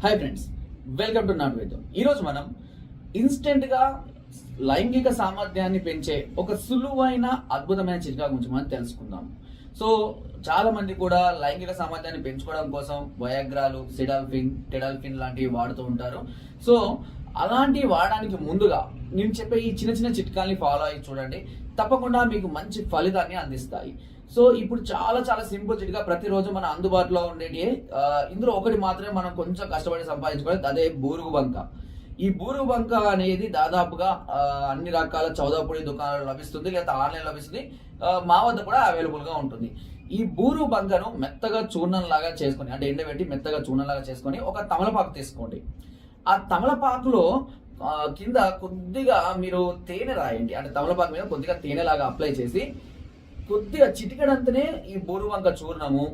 Hi friends welcome to non veg ఈరోజు మనం ఇన్స్టెంట్గా లైంగిక సామర్థ్యాన్ని పెంచే ఒక సులువైన అద్భుతమైన చిట్కా గురించి మనం తెలుసుకుందాం. సో చాలా మంది కూడా లైంగిక సామర్థ్యాన్ని పెంచుకోవడం కోసం వయాగ్రాలు సిడాల్ఫిన్ టెడాల్ఫిన్ లాంటివి వాడుతూ ఉంటారు. సో అలాంటివి వాడడానికి ముందుగా నేను చెప్పే ఈ చిన్న చిన్న చిట్కాల్ని ఫాలో అయ్యి చూడండి. తప్పకుండా మీకు మంచి ఫలితాన్ని అందిస్తాయి. సో ఇప్పుడు చాలా చాలా సింపుల్ చిట్గా ప్రతిరోజు మన అందుబాటులో ఉండేటి ఇందులో ఒకటి మాత్రమే మనం కొంచెం కష్టపడి సంపాదించుకోవాలి అదే బూరుగు బంక. ఈ బూరుగు బంక అనేది దాదాపుగా అన్ని రకాల చౌదాపూడి దుకాణాలు లభిస్తుంది లేదా ఆన్లైన్ లభిస్తుంది మా వద్ద కూడా అవైలబుల్గా ఉంటుంది. ఈ బూరు బంకను మెత్తగా చూర్ణం లాగా చేసుకొని అంటే ఎండబెట్టి మెత్తగా చూర్ణంలాగా చేసుకొని ఒక తమలపాకు తీసుకోండి. ఆ తమలపాకులో కింద కొద్దిగా మీరు తేనె రాయండి అంటే తమలపాకు మీద కొద్దిగా తేనెలాగా అప్లై చేసి కొద్దిగా చిటికెడంతనే ఈ బూరుబంక చూర్ణము.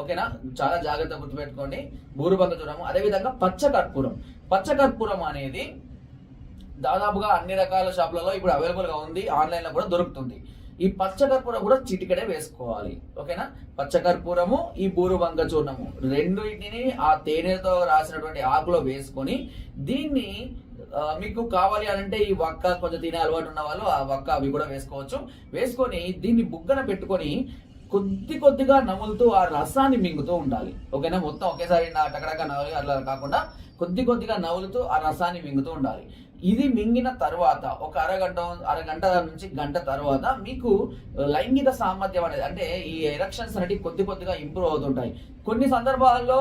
ఓకేనా? చాలా జాగ్రత్త గుర్తుపెట్టుకోండి బోరుబంక చూర్ణము. అదేవిధంగా పచ్చ కర్పూరం. పచ్చ కర్పూరం అనేది దాదాపుగా అన్ని రకాల షాపులలో ఇప్పుడు అవైలబుల్గా ఉంది. ఆన్లైన్లో కూడా దొరుకుతుంది. ఈ పచ్చకర్పూరం కూడా చిటికెడే వేసుకోవాలి. ఓకేనా? పచ్చకర్పూరము ఈ బూరుబంక చూర్ణము. రెండింటిని ఆ తేనెతో రాసినటువంటి ఆకులో వేసుకొని దీన్ని మీకు కావాలి అని అంటే ఈ వక్క కొంచెం తినే అలవాటు ఉన్న వాళ్ళు ఆ వక్క అవి కూడా వేసుకోవచ్చు. వేసుకొని దీన్ని బుగ్గన పెట్టుకొని కొద్ది కొద్దిగా నములుతూ ఆ రసాన్ని మింగుతూ ఉండాలి. ఓకేనా? మొత్తం ఒకేసారి నా టకటక నవలి అట్లా కాకుండా కొద్ది కొద్దిగా నవ్వులుతూ ఆ రసాన్ని మింగుతూ ఉండాలి. ఇది మింగిన తర్వాత ఒక అరగంట అరగంట నుంచి గంట తర్వాత మీకు లైంగిక సామర్థ్యం అనేది అంటే ఈ ఎరక్షన్స్ అనేవి కొద్ది కొద్దిగా ఇంప్రూవ్ అవుతుంటాయి. కొన్ని సందర్భాల్లో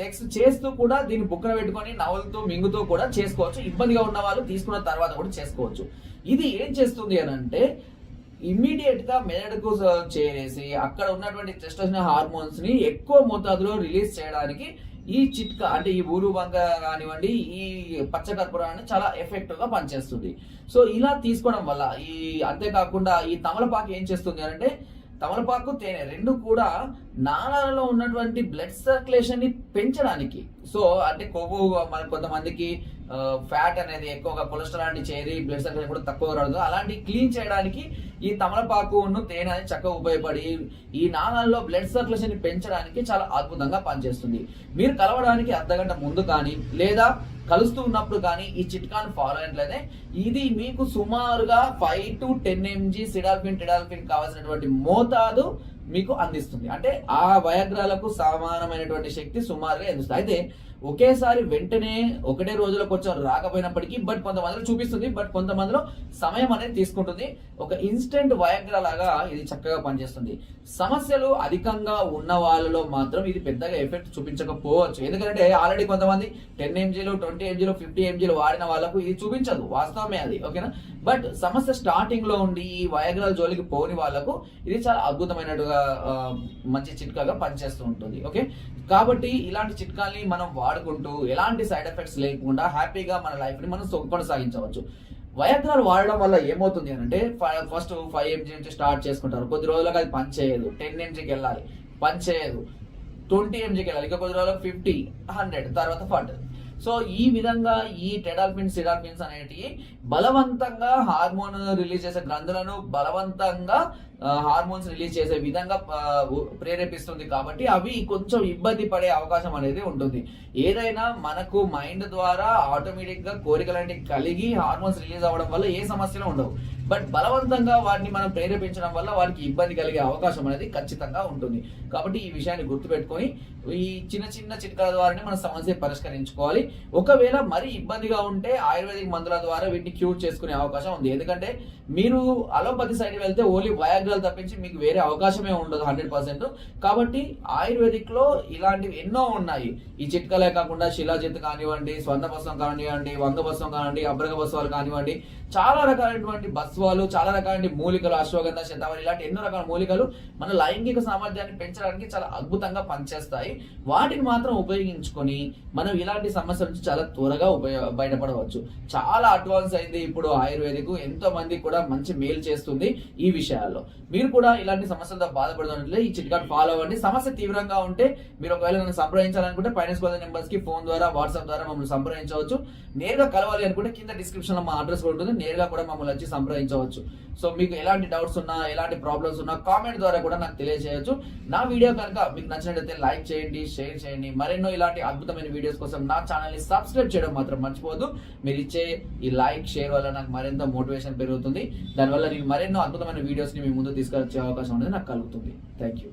సెక్స్ చేస్తూ కూడా దీన్ని బుక్కన పెట్టుకొని నవలతో మింగుతూ కూడా చేసుకోవచ్చు. ఇబ్బందిగా ఉన్న వాళ్ళు తీసుకున్న తర్వాత కూడా చేసుకోవచ్చు. ఇది ఏం చేస్తుంది అని అంటే ఇమ్మీడియట్గా మెదడుకు చేరేసి అక్కడ ఉన్నటువంటి టెస్టోస్టెరాన్ హార్మోన్స్ని ఎక్కువ మోతాదులో రిలీజ్ చేయడానికి ఈ చిట్కా అంటే ఈ ఊరు బంక కానివ్వండి ఈ పచ్చకర్పూరాన్ని చాలా ఎఫెక్టివ్గా పనిచేస్తుంది. సో ఇలా తీసుకోవడం వల్ల ఈ అంతేకాకుండా ఈ తమలపాకు ఏం చేస్తుంది అంటే తమలపాకు తేనె రెండు కూడా నాళాలలో ఉన్నటువంటి బ్లడ్ సర్క్యులేషన్ని పెంచడానికి. సో అంటే కొవ్వు మన కొంతమందికి ఫ్యాట్ అనేది ఎక్కువగా కొలెస్ట్రాల్ అని చేరి బ్లడ్ సర్క్యులేషన్ కూడా తక్కువ రాదు అలాంటి క్లీన్ చేయడానికి ఈ తమలపాకును తేనె అనేది చక్కగా ఉపయోగపడి ఈ నాళాల్లో బ్లడ్ సర్క్యులేషన్ పెంచడానికి చాలా అద్భుతంగా పనిచేస్తుంది. మీరు కలవడానికి అర్ధగంట ముందు కానీ లేదా కలుస్తూ ఉన్నప్పుడు కానీ ఈ చిట్కాను ఫాలో అయినట్లయితే ఇది మీకు సుమారుగా ఫైవ్ టు టెన్ ఎంజీ సిడాల్ఫిన్ టిడాల్ఫిన్ కావాల్సినటువంటి మోతాదు మీకు అందిస్తుంది. అంటే ఆ వయగ్రాలకు సమానమైనటువంటి శక్తి సుమారుగా అందిస్తుంది అయితే ఒకేసారి వెంటనే ఒకటే రోజులో కొంచెం రాకపోయినప్పటికీ బట్ కొంతమందిలో చూపిస్తుంది బట్ కొంతమందిలో సమయం అనేది తీసుకుంటుంది. ఒక ఇన్స్టెంట్ వయగ్రా లాగా ఇది చక్కగా పనిచేస్తుంది. సమస్యలు అధికంగా ఉన్న వాళ్ళలో మాత్రం ఇది పెద్దగా ఎఫెక్ట్ చూపించకపోవచ్చు. ఎందుకంటే ఆల్రెడీ కొంతమంది టెన్ ఎంజీలు ట్వంటీ ఎంజీలు ఫిఫ్టీ ఎంజీలు వాడిన వాళ్ళకు ఇది చూపించదు వాస్తవమే అది ఓకేనా? బట్ సమస్య స్టార్టింగ్లో ఉండి ఈ వయగ్రాల జోలికి పోని వాళ్ళకు ఇది చాలా అద్భుతమైనట్టుగా మంచి చిట్కాగా పనిచేస్తూ ఉంటుంది ఓకే? కాబట్టి ఇలాంటి చిట్కాల్ని మనం వాడుకుంటూ ఎలాంటి సైడ్ ఎఫెక్ట్స్ లేకుండా హ్యాపీగా మన లైఫ్ని మనం కొనసాగించవచ్చు. వయగ్రాలు వాడడం వల్ల ఏమవుతుంది అని అంటే ఫస్ట్ ఫైవ్ ఎంజీ నుంచి స్టార్ట్ చేసుకుంటారు. కొద్ది రోజులకు అది పని చేయదు. టెన్ ఎంజీకి వెళ్ళాలి. పని చేయదు. ట్వంటీ ఎంజీకి వెళ్ళాలి. ఇంకా కొద్ది రోజులకు ఫిఫ్టీ హండ్రెడ్ తర్వాత ఫార్టీ సో ఈ విధంగా ఈ టెడాల్ఫిన్స్ సిడాల్ఫిన్స్ అనేటివి బలవంతంగా హార్మోన్ రిలీజ్ చేసే గ్రంథులను బలవంతంగా హార్మోన్స్ రిలీజ్ చేసే విధంగా ప్రేరేపిస్తుంది కాబట్టి అవి కొంచెం ఇబ్బంది పడే అవకాశం అనేది ఉంటుంది. ఏదైనా మనకు మైండ్ ద్వారా ఆటోమేటిక్గా కోరికలన్నీ కలిగి హార్మోన్స్ రిలీజ్ అవ్వడం వల్ల ఏ సమస్యలు ఉండవు. బట్ బలవంతంగా వాటిని మనం ప్రేరేపించడం వల్ల వారికి ఇబ్బంది కలిగే అవకాశం అనేది ఖచ్చితంగా ఉంటుంది. కాబట్టి ఈ విషయాన్ని గుర్తుపెట్టుకొని ఈ చిన్న చిన్న చిట్కాల ద్వారానే మన సమస్య పరిష్కరించుకోవాలి. ఒకవేళ మరీ ఇబ్బందిగా ఉంటే ఆయుర్వేదిక్ మందుల ద్వారా వీటిని క్యూర్ చేసుకునే అవకాశం ఉంది. ఎందుకంటే మీరు అలోపతి సైడ్ వెళ్తే ఓన్లీ వయాగ్రాలు తప్పించి మీకు వేరే అవకాశమే ఉండదు హండ్రెడ్ పర్సెంట్. కాబట్టి ఆయుర్వేదిక్లో ఇలాంటివి ఎన్నో ఉన్నాయి. ఈ చిట్కాలే కాకుండా శిలాజిత్ కానివ్వండి స్వర్ణ బస్వం కానివ్వండి వంగ బస్వం కానివ్వండి అబ్రగ బస్వాలు కానివ్వండి చాలా రకాలైనటువంటి బస్వాలు చాలా రకాలైన మూలికలు అశ్వగంధ శతావరి ఇలాంటి ఎన్నో రకాల మూలికలు మన లైంగిక సామర్థ్యాన్ని పెంచడానికి చాలా అద్భుతంగా పనిచేస్తాయి. వాటిని మాత్రం ఉపయోగించుకొని మనం ఇలాంటి సమస్యల నుంచి చాలా త్వరగా ఉపయోగ బయటపడవచ్చు. చాలా అడ్వాన్స్ అయింది ఇప్పుడు ఆయుర్వేదిక్. ఎంతో మంది కూడా మంచి మేలు చేస్తుంది ఈ విషయాల్లో. మీరు కూడా ఇలాంటి సమస్యలతో బాధపడుతున్నట్లే ఈ చిట్కాట్ ఫాలో అవ్వండి. సమస్య తీవ్రంగా ఉంటే మీరు ఒకవేళ నన్ను సంప్రదించాలనుకుంటే ఫైనాన్స్ కోద నెంబర్స్కి ఫోన్ ద్వారా వాట్సాప్ ద్వారా మమ్మల్ని సంప్రదించవచ్చు. నేరుగా కలవాలి అనుకుంటే కింద డిస్క్రిప్షన్లో మా అడ్రస్ కూడా ఉంటుంది. నేరుగా కూడా మమ్మల్ని వచ్చి సంప్రదించవచ్చు. సో మీకు ఎలాంటి డౌట్స్ ఉన్నా ఎలాంటి ప్రాబ్లమ్స్ ఉన్నా కామెంట్ ద్వారా కూడా నాకు తెలియజేయచ్చు. నా వీడియో కనుక మీకు నచ్చినట్లయితే లైక్ చేయండి షేర్ చేయండి. మరెన్నో ఇలాంటి అద్భుతమైన వీడియోస్ కోసం నా ఛానల్ని సబ్స్క్రైబ్ చేయడం మాత్రం మర్చిపోవద్దు. మీరు ఇచ్చే ఈ లైక్ షేర్ వల్ల నాకు మరింత మోటివేషన్ పెరుగుతుంది. దానివల్ల నేను మరెన్నో అద్భుతమైన వీడియోస్ని మీ ముందు తీసుకొచ్చే అవకాశం అనేది నాకు కలుగుతుంది. Thank you